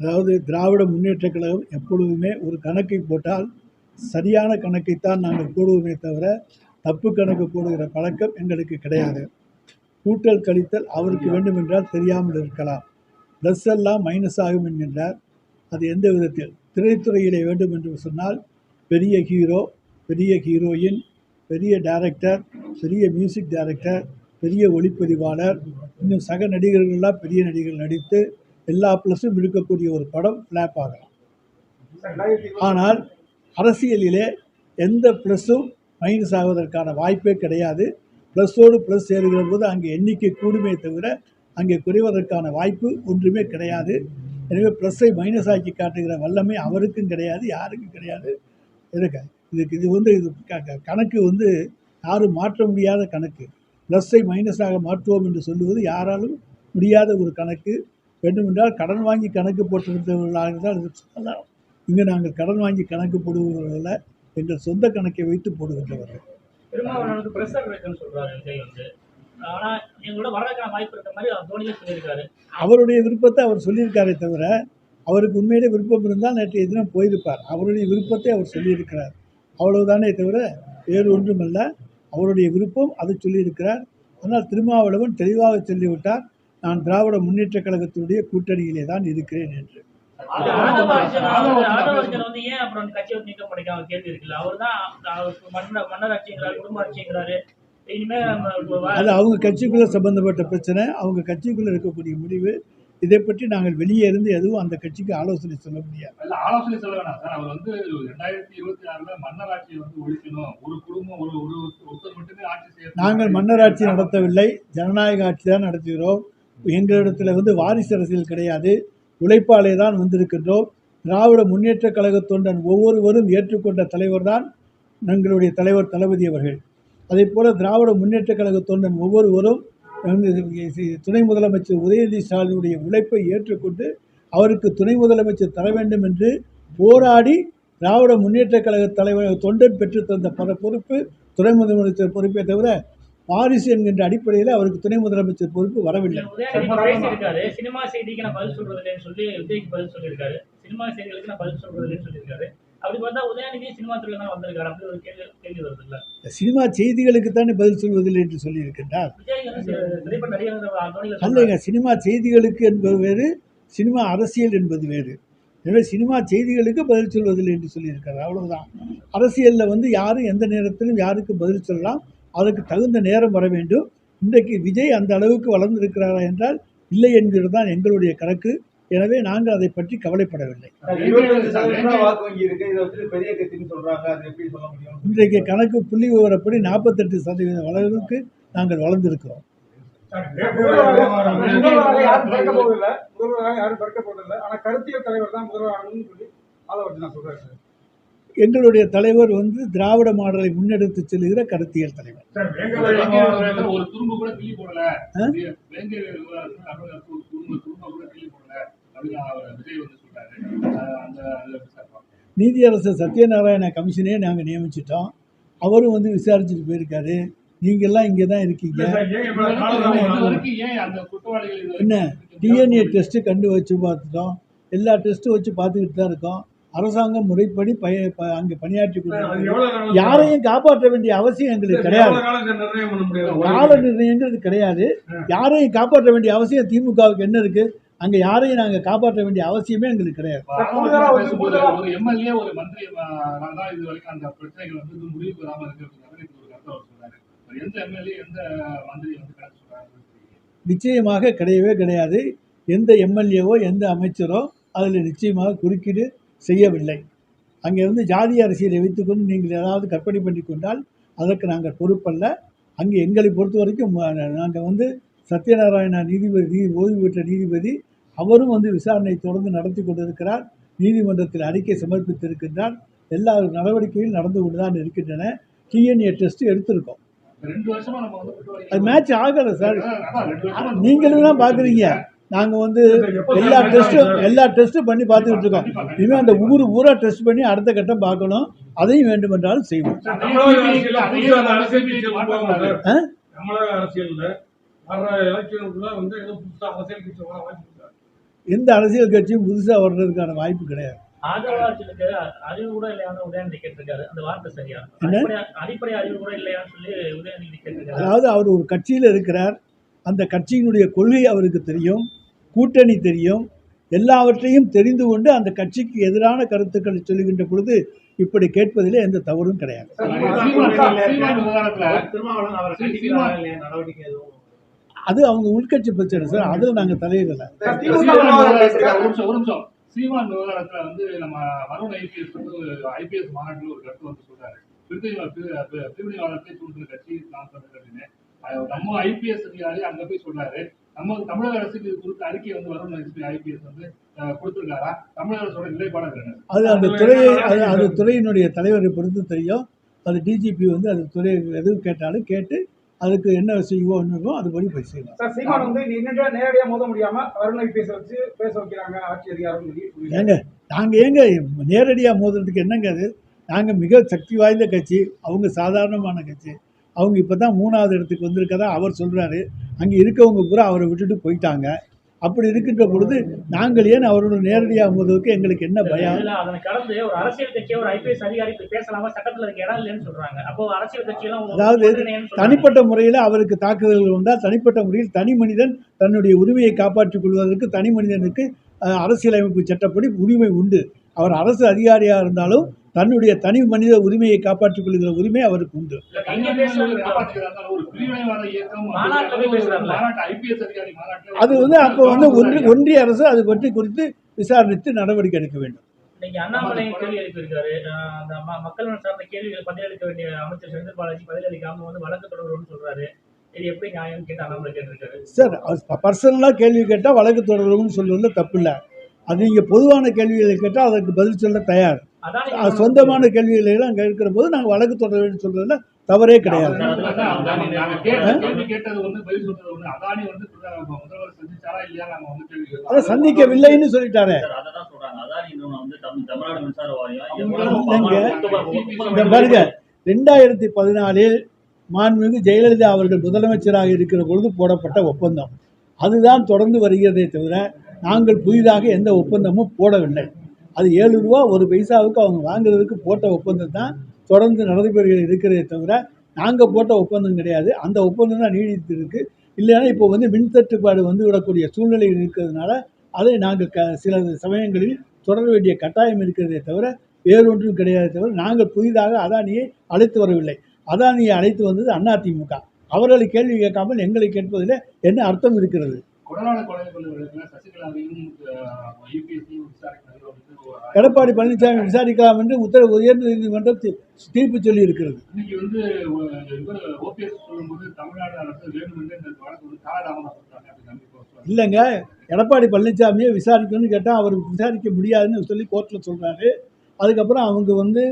அதாவது திராவிட முன்னேற்றக் கழகம் எப்பொழுதுமே ஒரு கணக்கை போட்டால் சரியான கணக்கைத்தான் நாங்கள் போடுவோமே தவிர தப்பு கணக்கு போடுகிற பழக்கம் எங்களுக்கு கிடையாது. கூட்டல் கழித்தல் அவருக்கு வேண்டுமென்றால் தெரியாமல் இருக்கலாம். ப்ளஸ் எல்லாம் மைனஸ் ஆகும் என்கின்றார். அது எந்த விதத்தில்? திரைத்துறையிலே வேண்டும் என்று சொன்னால் பெரிய ஹீரோ பெரிய ஹீரோயின் பெரிய டைரக்டர் பெரிய மியூசிக் டைரக்டர் பெரிய ஒளிப்பதிவாளர் இன்னும் சக நடிகர்கள்லாம் பெரிய நடிகர்கள் நடித்து எல்லா ப்ளஸும் இருக்கக்கூடிய ஒரு படம் ஃப்ளாப் ஆகலாம். ஆனால் அரசியலிலே எந்த ப்ளஸ்ஸும் மைனஸ் ஆவதற்கான வாய்ப்பே கிடையாது. ப்ளஸ்ஸோடு ப்ளஸ் சேருகிற போது அங்கே எண்ணிக்கை கூடுமே தவிர அங்கே குறைவதற்கான வாய்ப்பு ஒன்றுமே கிடையாது. எனவே ப்ளஸ்ஸை மைனஸ் ஆக்கி காட்டுகிற வல்லமை அவருக்கும் கிடையாது யாருக்கும் கிடையாது. இருக்க இதுக்கு இது வந்து இது கணக்கு வந்து யாரும் மாற்ற முடியாத கணக்கு. ப்ளஸ்ஸை மைனஸாக மாற்றுவோம் என்று சொல்லுவது யாராலும் முடியாத ஒரு கணக்கு. வேண்டுமென்றால் கடன் வாங்கி கணக்கு போட்டிருந்தவர்களாக இருந்தால் இது சொல்லலாம். இங்கே நாங்கள் கடன் வாங்கி கணக்கு போடுபவர்கள எங்கள் சொந்த கணக்கை வைத்து போடுகின்றவர்கள். அவருடைய விருப்பத்தை அவர் சொல்லியிருக்காரே தவிர அவருக்கு உண்மையிலே விருப்பம் இருந்தால் நேற்றைய தினம் போயிருப்பார். அவருடைய விருப்பத்தை அவர் சொல்லியிருக்கிறார். அவ்வளவுதானே தவிர வேறு ஒன்றுமல்ல. அவருடைய விருப்பம் அதை சொல்லியிருக்கிறார். ஆனால் திருமாவளவன் தெளிவாக சொல்லிவிட்டார் நான் திராவிட முன்னேற்றக் கழகத்தினுடைய கூட்டணியிலே தான் இருக்கிறேன் என்று. அது அவங்க கட்சிக்குள்ளே சம்பந்தப்பட்ட பிரச்சனை. அவங்க கட்சிக்குள்ளே இருக்கக்கூடிய முடிவு. இதை பற்றி நாங்கள் வெளியே இருந்து எதுவும் அந்த கட்சிக்கு ஆலோசனை சொல்ல முடியாது. இல்ல ஆலோசனை சொல்ல வேணாம். சார் அவர் வந்து ரெண்டாயிரத்தி இருபத்தி ஆறுல மன்னர் ஆட்சியை வந்து ஒழிக்கணும். ஒரு குடும்பம் ஒரு ஒரு ஒருத்தர் மட்டுமே ஆட்சி செய்ய நாங்கள் மன்னராட்சி நடத்தவில்லை. ஜனநாயக ஆட்சி தான் நடத்துகிறோம். எங்களிடத்தில் வந்து வாரிசு அரசியல் கிடையாது. உழைப்பாலே தான் வந்திருக்கின்றோம். திராவிட முன்னேற்றக் கழக தொண்டன் ஒவ்வொருவரும் ஏற்றுக்கொண்ட தலைவர் தான் எங்களுடைய தலைவர் தளபதி அவர்கள். அதே போல திராவிட முன்னேற்றக் கழக தொண்டன் ஒவ்வொருவரும் துணை முதலமைச்சர் உதயநிதி ஸ்டாலினுடைய உழைப்பை ஏற்றுக்கொண்டு அவருக்கு துணை முதலமைச்சர் தர வேண்டும் என்று போராடி திராவிட முன்னேற்றக் கழக தலைவர் தொண்டன் பெற்று தந்த பல பொறுப்பு துணை முதலமைச்சர் பொறுப்பே தவிர வாரிசு என்கின்ற அடிப்படையில் அவருக்கு துணை முதலமைச்சர் பொறுப்பு வரவில்லை. சினிமா செய்திக்கு நான் பதில் சொல்றது இல்லைன்னு சொல்லி விஜய்க்கு பதில் சொல்லியிருக்காரு. சினிமா செய்திகளுக்கு நான் பதில் சொல்றது இல்லைன்னு சொல்லியிருக்காரு. அப்படி பார்த்தா உதயநிதி சினிமா துறையில தான் வந்திருக்காரு. அப்படி ஒரு கேள்வி கேள்வி வருது இல்ல சினிமா செய்திகளுக்கு தானே பதில் சொல்வதில்லை என்று சொல்லியிருக்கின்றார். அல்லைங்க சினிமா செய்திகளுக்கு என்பது வேறு சினிமா அரசியல் என்பது வேறு. எனவே சினிமா செய்திகளுக்கு பதில் சொல்வதில்லை என்று சொல்லியிருக்காரு அவ்வளவுதான். அரசியலில் வந்து யாரும் எந்த நேரத்திலும் யாருக்கு பதில் சொல்லலாம் அதற்கு தகுந்த நேரம் வர வேண்டும். இன்றைக்கு விஜய் அந்த அளவுக்கு வளர்ந்திருக்கிறாரா என்றால் இல்லை என்கிறது தான் எங்களுடைய கணக்கு. எனவே நாங்கள் அதை பற்றி கவலைப்படவில்லை. இன்றைக்கு கணக்கு புள்ளி விவரப்படி நாற்பத்தெட்டு சதவீதம் அளவுக்கு நாங்கள் வளர்ந்திருக்கிறோம். எங்களுடைய தலைவர் வந்து திராவிட மாடலை முன்னெடுத்து செல்கிற கருத்தியல் தலைவர். ஒரு நீதியரசர் சத்யநாராயண கமிஷனே நாங்கள் நியமிச்சிட்டோம். அவரும் வந்து விசாரிச்சுட்டு போயிருக்காரு. நீங்கள்லாம் இங்கே தான் இருக்கீங்க என்ன? டிஎன்ஏ டெஸ்ட்டு கண்டு வச்சு பார்த்துட்டோம். எல்லா டெஸ்ட்டும் வச்சு பார்த்துக்கிட்டு தான் இருக்கோம். அரசாங்கம் முறைப்படி பய அங்கே பணியாற்றி கொண்டு யாரையும் காப்பாற்ற வேண்டிய அவசியம் எங்களுக்கு கிடையாது. கால நிர்ணயங்கிறது கிடையாது. யாரையும் காப்பாற்ற வேண்டிய அவசியம் திமுகவுக்கு என்ன இருக்கு? அங்கே யாரையும் நாங்கள் காப்பாற்ற வேண்டிய அவசியமே எங்களுக்கு கிடையாது. எம்எல்ஏ ஒரு மந்திரி இது வரைக்கும் அந்த பிரச்சனைகள் வந்து முடிவுக்கு எந்த எம்எல்ஏ எந்த மந்திரி வந்து நிச்சயமாக கிடையவே கிடையாது. எந்த எம்எல்ஏவோ எந்த அமைச்சரோ அதில் நிச்சயமாக குறுக்கீடு செய்யவில்லை. அங்கே வந்து ஜாதி அரசியலை வைத்துக்கொண்டு நீங்கள் ஏதாவது கற்பனை பண்ணி கொண்டால் அதற்கு நாங்கள் பொறுப்பல்ல. அங்கே எங்களை பொறுத்த வரைக்கும் நாங்கள் வந்து சத்யநாராயண நீதிபதி ஓய்வு பெற்ற நீதிபதி அவரும் வந்து விசாரணை தொடர்ந்து நடத்தி கொண்டிருக்கிறார். நீதிமன்றத்தில் அறிக்கை சமர்ப்பித்திருக்கின்றார். எல்லா நடவடிக்கைகளும் நடந்து கொண்டு தான் இருக்கின்றன. டிஎன்ஏ டெஸ்ட் எடுத்திருக்கோம். அது மேட்ச் ஆகலை சார் நீங்களும் தான் பார்க்குறீங்க நாங்கள் வந்து எல்லா டெஸ்ட்டும் எல்லா டெஸ்ட்டும் பண்ணி பார்த்துக்கிட்டு இருக்கோம். இனிமேல் அந்த ஊர் ஊரா டெஸ்ட் பண்ணி அடுத்த கட்டம் பார்க்கணும். அதையும் வேண்டுமென்றாலும் செய்வோம். அரசியல் எந்த அரசியல் கட்சியும் புதுசாக வர்றதுக்கான வாய்ப்பு கிடையாது. ஆதரவாளர்களுக்கு அறிவு கூட இல்லையான்னு உதயநிதி கேட்டிருக்காரு. அந்த வார்த்தை சரியா? என்ன? அடிப்படை அடிப்படை அறிவு கூட இல்லையான்னு சொல்லி உதயநிதி கேட்டிருக்காரு. அதாவது அவர் ஒரு கட்சியில் இருக்கிறார். அந்த கட்சியினுடைய கொள்கை அவருக்கு தெரியும். கூட்டணி தெரியும். எல்லாவற்றையும் தெரிந்து கொண்டு அந்த கட்சிக்கு எதிரான கருத்துக்களை சொல்லுகின்ற பொழுது இப்படி கேட்பதிலே எந்த தவறும் கிடையாது. அது அவங்க உள்கட்சி பிரச்சனை சார். அதில் நாங்கள் தலையிடலை. சீமான் விவகாரத்துல ஒரு நிமிஷம் ஒரு நிமிஷம். சீமான் விவகாரத்துல வந்து நம்ம வருண் ஐபிஎஸ் வந்து ஐபிஎஸ் மாநாட்டில் ஒரு கருத்து வந்து சொல்றாரு. பிரிவினைவாதத்தை தூண்டுற கட்சி நான் சொல்ற கட்சின்னு அஹ் நம்ம ஐபிஎஸ் அதிகாரி அங்க போய் சொல்றாரு. நம்ம தமிழக அரசுக்கு இது குறித்த அறிக்கை வந்து வருண் ஐபிஎஸ் வந்து கொடுத்திருக்காரா? தமிழக அரசோட நிலைப்பாடு அது அந்த துறையை அது அது துறையினுடைய தலைவரை பொறுத்து தெரியும். அது டிஜிபி வந்து அது துறை எதுவும் கேட்டாலும் கேட்டு அதுக்கு என்ன செய்வோம் என்னவோ அதுபடி போய் செய்யலாம். சார் சீமான் வந்து நின்னுட்டு நேரடியா மோத முடியாம வருணை பேச வச்சு பேச வைக்கிறாங்க ஆட்சி அதிகாரம். ஏங்க நாங்கள் ஏங்க நேரடியாக மோதுறதுக்கு என்னங்க அது? நாங்கள் மிக சக்தி வாய்ந்த கட்சி அவங்க சாதாரணமான கட்சி. அவங்க இப்போ தான் மூணாவது இடத்துக்கு வந்திருக்கதா அவர் சொல்கிறாரு அங்கே இருக்கவங்க பூரா அவரை விட்டுட்டு போயிட்டாங்க. அப்படி இருக்கின்ற பொழுது நாங்கள் ஏன் அவரோட நேரடியாக மோதுவதற்கு எங்களுக்கு என்ன பயம்? கடந்து ஒரு அரசியல் கட்சியை ஒரு ஐபிஎஸ் அதிகாரி பேசலாமா? சட்டத்துல இடம் இல்லைன்னு சொல்றாங்க. அப்போ அரசியல் கட்சியெல்லாம் அதாவது. தனிப்பட்ட முறையில் அவருக்கு தாக்குதல்கள் வந்தால் தனிப்பட்ட முறையில் தனி மனிதன் தன்னுடைய உரிமையை காப்பாற்றிக் கொள்வதற்கு தனி மனிதனுக்கு அரசியலமைப்பு சட்டப்படி உரிமை உண்டு. அவர் அரசு அதிகாரியாக இருந்தாலும் தன்னுடைய தனி மனித உரிமையை காப்பாற்றிக் கொள்கிற உரிமை அவருக்கு உண்டு. அது வந்து அப்போ வந்து ஒன்றி ஒன்றிய அரசு அது பற்றி குறித்து விசாரித்து நடவடிக்கை எடுக்க வேண்டும். அண்ணாமலை கேள்வி எழுப்பியிருக்காரு. அஹ் அந்த ம- மக்கள் நலன் சார்ந்த கேள்விகள் பதிலளிக்க வேண்டிய அமைச்சர் செந்தில் பாலாஜி பதிலளிக்காம வந்து வழக்கு தொடரும்னு சொல்றாரு. இது எப்படி நியாயம் கேட்டு அண்ணாமலை கேட்டிருக்காரு? சார் பர்சனலாக கேள்வி கேட்டால் வழக்கு தொடரும்னு சொல்றதுல தப்பு இல்லை அது நீங்கள் பொதுவான கேள்விகளை கேட்டால் அதற்கு பதில் சொல்ல தயார். சொந்தமான கேள்விகளை எல்லாம் கேட்கிற போது நாங்கள் வழக்கு தொடர வேண்டும் சொல்றதுல தவறே கிடையாது. நாங்க கேட்ட கேள்வி கேட்டது ஒண்ணு பதில் சொல்றது ஒண்ணு அதானி வந்து முதல்வர் சந்திச்சாரா இல்லையா நாங்க வந்து கேள்வி கேட்டோம். அதை சந்திக்கவில்லைன்னு சொல்லிட்டாரே. பாருங்க ரெண்டாயிரத்தி பதினாலில் மாண்புமிகு ஜெயலலிதா அவர்கள் முதலமைச்சராக இருக்கிற பொழுது போடப்பட்ட ஒப்பந்தம். அதுதான் தொடர்ந்து வருகிறதே தவிர நாங்கள் புதிதாக எந்த ஒப்பந்தமும் போடவில்லை. அது ஏழு ரூபா ஒரு பைசாவுக்கு அவங்க வாங்குறதுக்கு போட்ட ஒப்பந்தம் தான் தொடர்ந்து நடைபெறுகிறது இருக்கிறதே தவிர நாங்கள் போட்ட ஒப்பந்தம் கிடையாது. அந்த ஒப்பந்தம் தான் நீடித்து இருக்கு இல்லைன்னா இப்போ வந்து மின் தட்டுப்பாடு வந்து விடக்கூடிய சூழ்நிலை இருக்கிறதுனால அதை நாங்கள் க சில சமயங்களில் தொடர வேண்டிய கட்டாயம் இருக்கிறதே தவிர வேறொன்றும் கிடையாது தவிர நாங்கள் புதிதாக அதானியை அழைத்து வரவில்லை. அதானியை அழைத்து வந்தது அதிமுக. அவர்களை கேள்வி கேட்காமல் எங்களை கேட்பதில் என்ன அர்த்தம் இருக்கிறது? கொடநாடு கொலை சசிகலாவையும் யூபிஎஸ்சியும் எடப்பாடி பழனிசாமி விசாரிக்கலாம் என்று உத்தர உயர்ந்த நீதிமன்றம் தீர்ப்பு சொல்லி இருக்கிறது இல்லைங்க. எடப்பாடி பழனிசாமியை விசாரிக்கணும்னு கேட்டால் அவர் விசாரிக்க முடியாதுன்னு சொல்லி கோர்ட்டில் சொல்கிறாரு அதுக்கப்புறம் அவங்க வந்து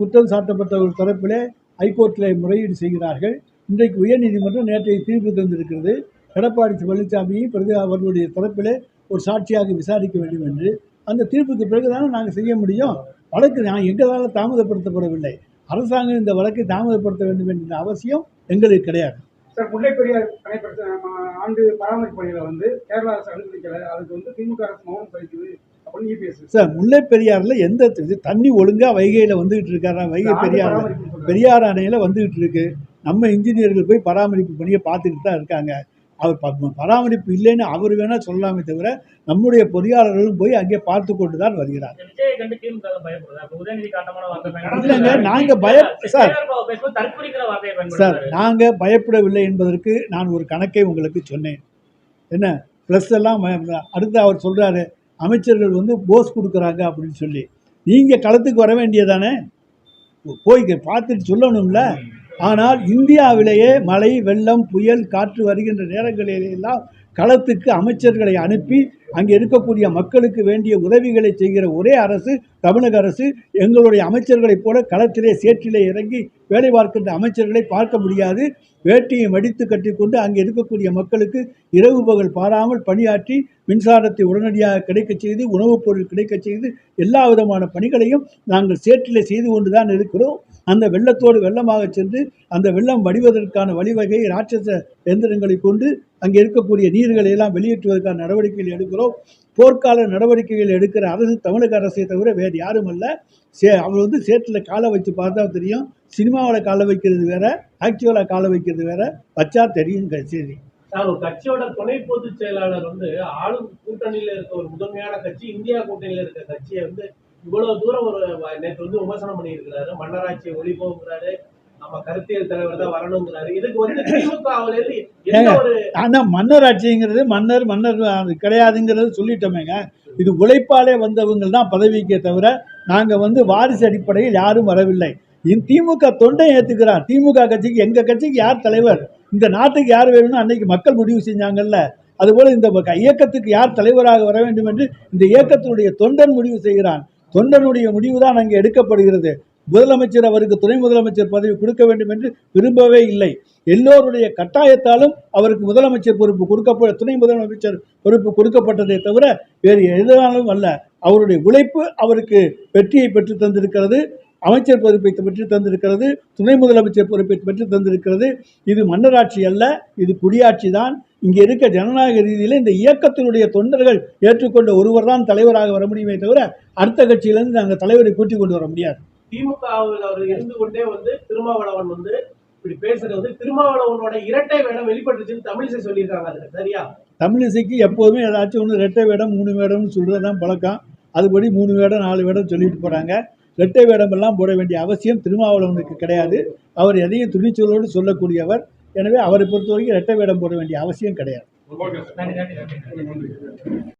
குற்றம் சாட்டப்பட்ட ஒரு தரப்பிலே ஹைகோர்ட்டில் முறையீடு செய்கிறார்கள். இன்றைக்கு உயர்நீதிமன்றம் நேற்றைய தீர்ப்பு தந்திருக்கிறது. எடப்பாடி பழனிசாமியை பிரதி அவர்களுடைய தரப்பிலே ஒரு சாட்சியாக விசாரிக்க வேண்டும் என்று அந்த தீர்ப்புக்கு பிறகுதானே நாங்கள் செய்ய முடியும்? வழக்கு நான் எங்களால் தாமதப்படுத்தப்படவில்லை. அரசாங்கம் இந்த வழக்கை தாமதப்படுத்த வேண்டும் என்ற அவசியம் எங்களுக்கு கிடையாது. சார் முல்லை பெரியார் அணை ஆண்டு பராமரிப்பு பணியில வந்து கேரள அரசு அனுமதிக்கல. அதுக்கு வந்து திமுக அரசு மௌனம் கழிக்குது சார் முல்லை பெரியாறில் எந்த இது தண்ணி ஒழுங்காக வைகையில் வந்துகிட்டு இருக்காரா? வைகை பெரியாறில் பெரியார் அணையில் வந்துகிட்டு இருக்கு. நம்ம இன்ஜினியர்கள் போய் பராமரிப்பு பணியை பார்த்துக்கிட்டு தான் இருக்காங்க. அவர் பராமரிப்பு இல்லைன்னு அவர் வேணால் சொல்லலாமே தவிர நம்முடைய பொறியாளர்களும் போய் அங்கே பார்த்து கொண்டு தான் வருகிறார் இல்லைங்க, பயன்படுத்துறாரு. நாங்க பய- சார். சார். நாங்கள் பயப்படவில்லை என்பதற்கு நான் ஒரு கணக்கை உங்களுக்கு சொன்னேன். என்ன? ப்ளஸ் எல்லாம் அடுத்து அவர் சொல்கிறாரு அமைச்சர்கள் வந்து போஸ் கொடுக்குறாங்க அப்படின்னு சொல்லி. நீங்கள் களத்துக்கு வர வேண்டியதானே? போய் பார்த்துட்டு சொல்லணும்ல. ஆனால் இந்தியாவிலேயே மழை வெள்ளம் புயல் காற்று வருகின்ற நேரங்களிலெல்லாம் களத்துக்கு அமைச்சர்களை அனுப்பி அங்கே இருக்கக்கூடிய மக்களுக்கு வேண்டிய உதவிகளை செய்கிற ஒரே அரசு தமிழக அரசு எங்களுடைய அமைச்சர்களைப் போல களத்திலே சேற்றிலே இறங்கி வேலை பார்க்கின்ற அமைச்சர்களை பார்க்க முடியாது. வேட்டியை மடித்து கட்டிக்கொண்டு அங்கே இருக்கக்கூடிய மக்களுக்கு இரவு பகல் பாராமல் பணியாற்றி மின்சாரத்தை உடனடியாக கிடைக்கச் செய்து உணவுப் பொருள் கிடைக்கச் செய்து எல்லா விதமான பணிகளையும் நாங்கள் சேற்றிலே செய்து கொண்டு தான் இருக்கிறோம். அந்த வெள்ளத்தோடு வெள்ளமாக சென்று அந்த வெள்ளம் வடிவதற்கான வழிவகை ராட்சச எந்திரங்களை கொண்டு அங்கே இருக்கக்கூடிய நீர்களை எல்லாம் வெளியேற்றுவதற்கான நடவடிக்கைகள் எடுக்கிறோம். போர்க்கால நடவடிக்கைகள் எடுக்கிற அரசு தமிழக அரசை தவிர வேறு யாரும் அல்ல. சே அவர் வந்து சேற்றில் காலை வச்சு பார்த்தா தெரியும். சினிமாவில் காலை வைக்கிறது வேற ஆக்சுவலாக காலை வைக்கிறது வேற. வச்சா தெரியும் சரி ஒரு கட்சியோட துணை பொதுச் செயலாளர் வந்து ஆளும் கூட்டணியில இருக்க ஒரு முதன்மையான கட்சி இந்தியா கூட்டணியில இருக்க கட்சியை வந்து இவ்வளவு தூரம் ஒரு நேற்று வந்து விமர்சனம் பண்ணியிருக்கிறாரு. மன்னராட்சியை ஒழிப்போங்கிறாரு ஒரு ஆனால் மன்னர் மன்னர் கிடையாதுங்கிறது சொல்லிட்டோமேங்க. இது உழைப்பாலே வந்தவங்க தான் பதவிக்கே தவிர நாங்கள் வந்து வாரிசு அடிப்படையில் யாரும் வரவில்லை. திமுக தொண்டை ஏற்றுக்கிறார் திமுக கட்சிக்கு எங்கள் கட்சிக்கு யார் தலைவர்? இந்த நாட்டுக்கு யார் வேணும்னு அன்னைக்கு மக்கள் முடிவு செஞ்சாங்கல்ல. அதுபோல் இந்த இயக்கத்துக்கு யார் தலைவராக வர வேண்டும் என்று இந்த இயக்கத்தினுடைய தொண்டன் முடிவு செய்கிறான். தொண்டனுடைய முடிவு தான் அங்கே எடுக்கப்படுகிறது. முதலமைச்சர் அவருக்கு துணை முதலமைச்சர் பதவி கொடுக்க வேண்டும் என்று விரும்பவே இல்லை. எல்லோருடைய கட்டாயத்தாலும் அவருக்கு முதலமைச்சர் பொறுப்பு கொடுக்கப்பட துணை முதலமைச்சர் பொறுப்பு கொடுக்கப்பட்டதை தவிர வேறு எதனாலும் அல்ல. அவருடைய உழைப்பு அவருக்கு வெற்றியை பெற்று தந்திருக்கிறது. அமைச்சர் பொறுப்பை பெற்று தந்திருக்கிறது. துணை முதலமைச்சர் பொறுப்பை பெற்று தந்திருக்கிறது. இது மன்னராட்சி அல்ல இது குடியாட்சி தான். இங்கே இருக்க ஜனநாயக ரீதியில் இந்த இயக்கத்தினுடைய தொண்டர்கள் ஏற்றுக்கொண்ட ஒருவர் தான் தலைவராக வர முடியுமே தவிர அடுத்த கட்சியிலிருந்து நாங்கள் தலைவரை கூட்டிக் கொண்டு வர முடியாது. திமுகவில் அவர் இருந்து கொண்டே வந்து திருமாவளவன் வந்து இப்படி பேசுறது வந்து திருமாவளவனோட இரட்டை வேடம் வெளிப்பட்டுச்சுன்னு தமிழிசை சொல்லியிருக்காங்க அதுல சரியா? தமிழிசைக்கு எப்போதுமே ஏதாச்சும் ஒன்று ரெட்டை வேடம் மூணு வேடம்னு சொல்கிறது தான் பழக்கம். அதுபடி மூணு வேடம் நாலு வேடம் சொல்லிட்டு போகிறாங்க ரெட்டை வேடமெல்லாம் போட வேண்டிய அவசியம் திருமாவளவனுக்கு கிடையாது. அவர் எதையும் துணிச்சலோடு சொல்லக்கூடியவர். எனவே அவரை பொறுத்த வரைக்கும் ரெட்டை வேடம் போட வேண்டிய அவசியம் கிடையாது.